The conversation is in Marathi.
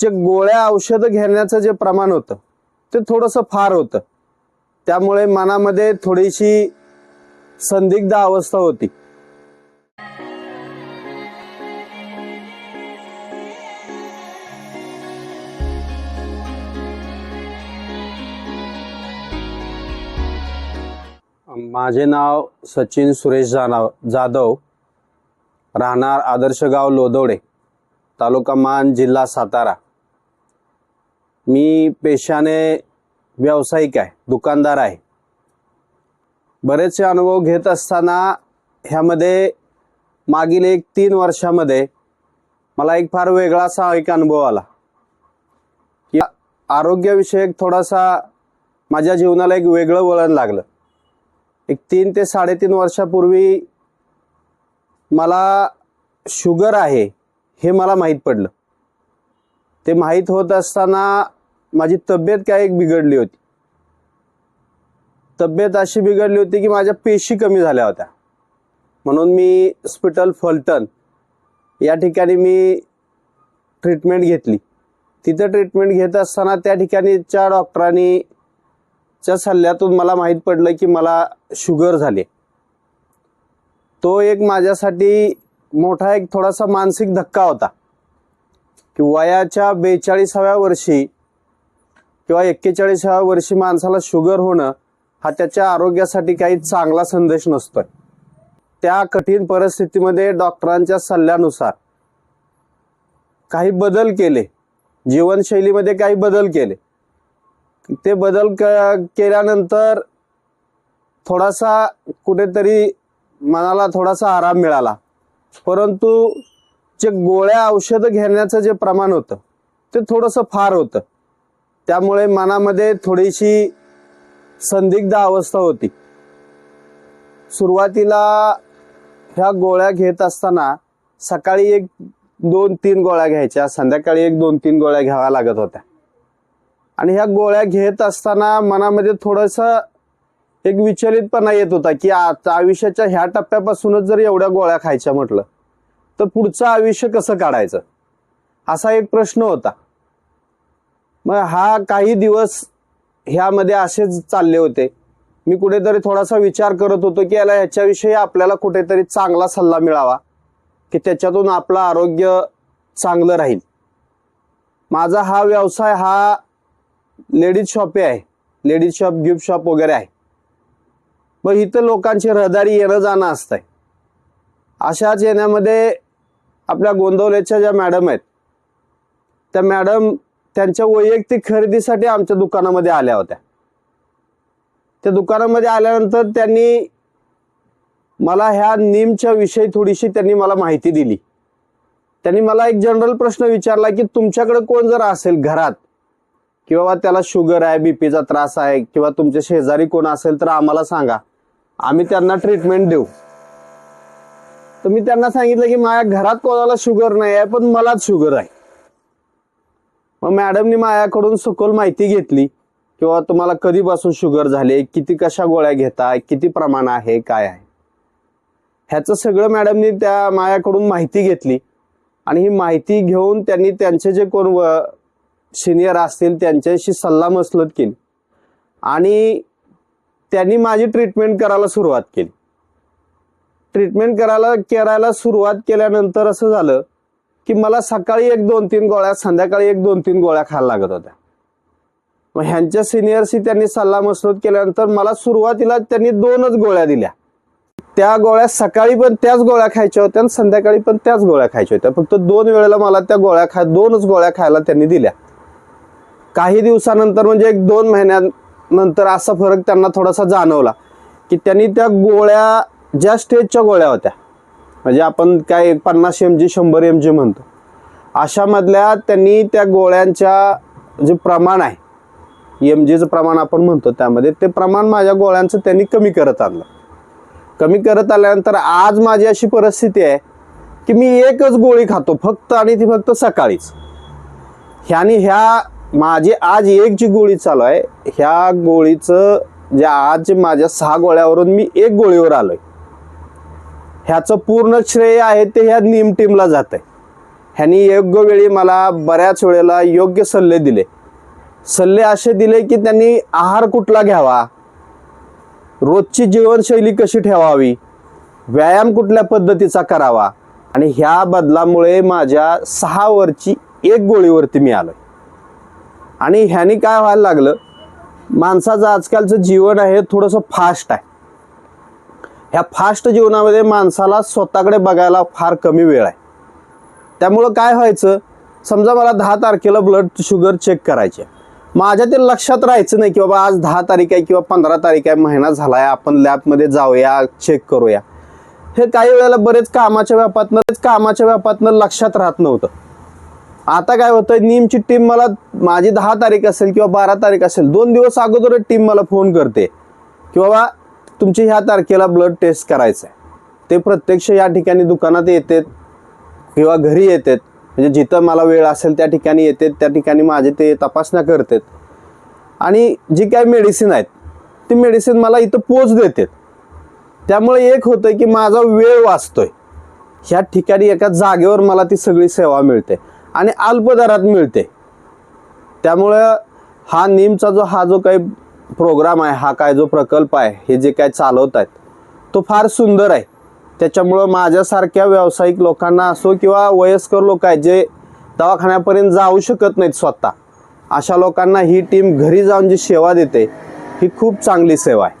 जे गोळ्या औषधं घेण्याचं जे प्रमाण होतं ते थोडंसं फार होतं. त्यामुळे मनामध्ये थोडीशी संदिग्ध अवस्था होती. माझे नाव सचिन सुरेश जानाव जाधव राहणार आदर्श गाव तालुका मान जिल्हा सातारा. मी पेशाने व्यावसायिक आहे दुकानदार आहे. बरेचसे अनुभव घेत असताना ह्यामध्ये मागील एक तीन वर्षामध्ये मला एक फार वेगळा असा एक अनुभव आला. की आरोग्यविषयक थोडासा माझ्या जीवनाला एक वेगळं वळण लागलं. एक तीन ते साडेतीन वर्षापूर्वी मला शुगर आहे हे मला माहीत पडलं. ते माहीत होत असताना माझी तब्येत काय एक बिघडली होती. तब्येत अशी बिघडली होती की माझ्या पेशी कमी झाल्या होत्या. म्हणून मी हॉस्पिटल फलटण या ठिकाणी मी ट्रीटमेंट घेतली. तिथं ट्रीटमेंट घेत असताना त्या ठिकाणीच्या डॉक्टरांनी च्या सल्ल्यातून मला माहीत पडलं की मला शुगर झाले. तो एक माझ्यासाठी मोठा एक थोडासा मानसिक धक्का होता. की वयाच्या बेचाळीसाव्या वर्षी किंवा एक्केचाळीसाव्या वर्षी माणसाला शुगर होणं हा त्याच्या आरोग्यासाठी काही चांगला संदेश नसतोय. त्या कठीण परिस्थितीमध्ये डॉक्टरांच्या सल्ल्यानुसार काही बदल केले. जीवनशैलीमध्ये काही बदल केले. ते बदल क केल्यानंतर थोडासा कुठेतरी मनाला थोडासा आराम मिळाला. परंतु जे गोळ्या औषधं घेण्याचं जे प्रमाण होतं ते थोडंसं फार होतं. त्यामुळे मनामध्ये थोडीशी संदिग्ध अवस्था होती. सुरुवातीला ह्या गोळ्या घेत असताना सकाळी एक दोन तीन गोळ्या घ्यायच्या. संध्याकाळी एक दोन तीन गोळ्या घ्याव्या लागत होत्या. आणि ह्या गोळ्या घेत असताना मनामध्ये थोडस एक विचलितपणा येत होता की आता आयुष्याच्या ह्या टप्प्यापासूनच जर एवढ्या गोळ्या खायच्या म्हटलं तर पुढचं आयुष्य कसं काढायचं? असा एक प्रश्न होता. मग हा काही दिवस ह्यामध्ये असेच चालले होते. मी कुठेतरी थोडासा विचार करत होतो की याला ह्याच्याविषयी आपल्याला कुठेतरी चांगला सल्ला मिळावा की त्याच्यातून आपलं आरोग्य चांगलं राहील. माझा हा व्यवसाय हा लेडीज शॉपे आहे. लेडीज शॉप गिफ्ट शॉप वगैरे आहे. मग इथं लोकांची रहदारी येणं जाणं असतंय. अशाच येण्यामध्ये आपल्या गोंदवलेच्या ज्या मॅडम आहेत त्या मॅडम त्यांच्या वैयक्तिक खरेदीसाठी आमच्या दुकानामध्ये आल्या होत्या. त्या दुकानामध्ये आल्यानंतर त्यांनी मला ह्या नीमच्या विषयी थोडीशी त्यांनी मला माहिती दिली. त्यांनी मला एक जनरल प्रश्न विचारला की तुमच्याकडे कोण जर असेल घरात किंवा त्याला शुगर आहे बीपीचा त्रास आहे किंवा तुमच्या शेजारी कोण असेल तर आम्हाला सांगा. आम्ही त्यांना ट्रीटमेंट देऊ. तर मी त्यांना सांगितलं की माझ्या घरात कोणाला शुगर नाही आहे पण मलाच शुगर आहे. मग मॅडमनी माझ्याकडून सखोल माहिती घेतली किंवा तुम्हाला कधीपासून शुगर झाले किती कशा गोळ्या घेताय किती प्रमाण आहे काय आहे? ह्याचं सगळं मॅडमनी त्या माझ्याकडून माहिती घेतली. आणि ही माहिती घेऊन त्यांनी त्यांचे जे कोण सिनियर असतील त्यांच्याशी सल्ला मसलत केली. आणि त्यांनी माझी ट्रीटमेंट करायला सुरुवात केली. ट्रीटमेंट करायला करायला सुरुवात केल्यानंतर असं झालं की मला सकाळी एक दोन तीन गोळ्या संध्याकाळी एक दोन तीन गोळ्या खायला लागत होत्या. मग ह्यांच्या सिनियरशी त्यांनी सल्ला मसलत केल्यानंतर मला सुरुवातीला त्यांनी दोनच गोळ्या दिल्या. त्या गोळ्या सकाळी पण त्याच गोळ्या खायच्या होत्या आणि संध्याकाळी पण त्याच गोळ्या खायच्या होत्या. फक्त दोन वेळेला मला त्या गोळ्या खा दोनच गोळ्या खायला त्यांनी दिल्या. काही दिवसानंतर म्हणजे एक दोन महिन्यानंतर असा फरक त्यांना थोडासा जाणवला की त्यांनी त्या गोळ्या ज्या स्टेजच्या गोळ्या होत्या म्हणजे आपण काय पन्नास एम जी शंभर एम जी म्हणतो. अशामधल्या त्यांनी त्या गोळ्यांच्या जे प्रमाण आहे एम जीचं प्रमाण आपण म्हणतो त्यामध्ये ते प्रमाण माझ्या गोळ्यांचं त्यांनी कमी करत आणलं. कमी करत आल्यानंतर आज माझी अशी परिस्थिती आहे की मी एकच गोळी खातो फक्त आणि ती फक्त सकाळीच. ह्याने ह्या माझी आज एक जी गोळी चालू आहे ह्या गोळीचं जे आज माझ्या सहा गोळ्यावरून मी एक गोळीवर आलो आहे ह्याचं पूर्ण श्रेय आहे ते ह्या नीम टीमला जात आहे. ह्यांनी योग्य वेळी मला बऱ्याच वेळेला योग्य सल्ले दिले. सल्ले असे दिले की त्यांनी आहार कुठला घ्यावा? रोजची जीवनशैली कशी ठेवावी? व्यायाम कुठल्या पद्धतीचा करावा? आणि ह्या बदलामुळे माझ्या सहा वरची एक गोळीवरती मी आलो आणि ह्यानी काय व्हायला लागलं? माणसाचं आजकालचं जीवन आहे थोडंसं फास्ट आहे. ह्या फास्ट जीवनामध्ये माणसाला स्वतःकडे बघायला फार कमी वेळ आहे. त्यामुळं काय व्हायचं? समजा मला दहा तारखेला ब्लड शुगर चेक करायचे माझ्या ते लक्षात राहायचं नाही की बाबा आज दहा तारीख आहे किंवा पंधरा तारीख आहे महिना झाला आहे आपण लॅबमध्ये जाऊया चेक करूया. हे काही वेळेला बरेच कामाच्या व्यापातनं बरेच कामाच्या व्यापातनं लक्षात राहत नव्हतं. आता काय होतं नीमची टीम मला माझी दहा तारीख असेल किंवा बारा तारीख असेल दोन दिवस अगोदर टीम मला फोन करते. की बाबा तुमची ह्या तारखेला ब्लड टेस्ट करायचं आहे ते प्रत्यक्ष या ठिकाणी दुकानात येतात किंवा घरी येतात. म्हणजे जिथं मला वेळ असेल त्या ठिकाणी येतात त्या ठिकाणी माझे ते तपासण्या करतात. आणि जी काही मेडिसिन आहेत ती मेडिसिन मला इथं पोच देतात. त्यामुळे एक होतं की माझा वेळ वाचतोय. ह्या ठिकाणी एका जागेवर मला ती सगळी सेवा मिळते आणि अल्प दरात मिळते. त्यामुळं हा नीमचा जो हा जो काही प्रोग्राम आहे हा काय जो प्रकल्प आहे हे जे काय चालवत आहेत तो फार सुंदर आहे. त्याच्यामुळं माझ्यासारख्या व्यावसायिक लोकांना असो किंवा वयस्कर लोक आहेत जे दवाखान्यापर्यंत जाऊ शकत नाहीत स्वतः अशा लोकांना ही टीम घरी जाऊन जी सेवा देते ही खूप चांगली सेवा आहे.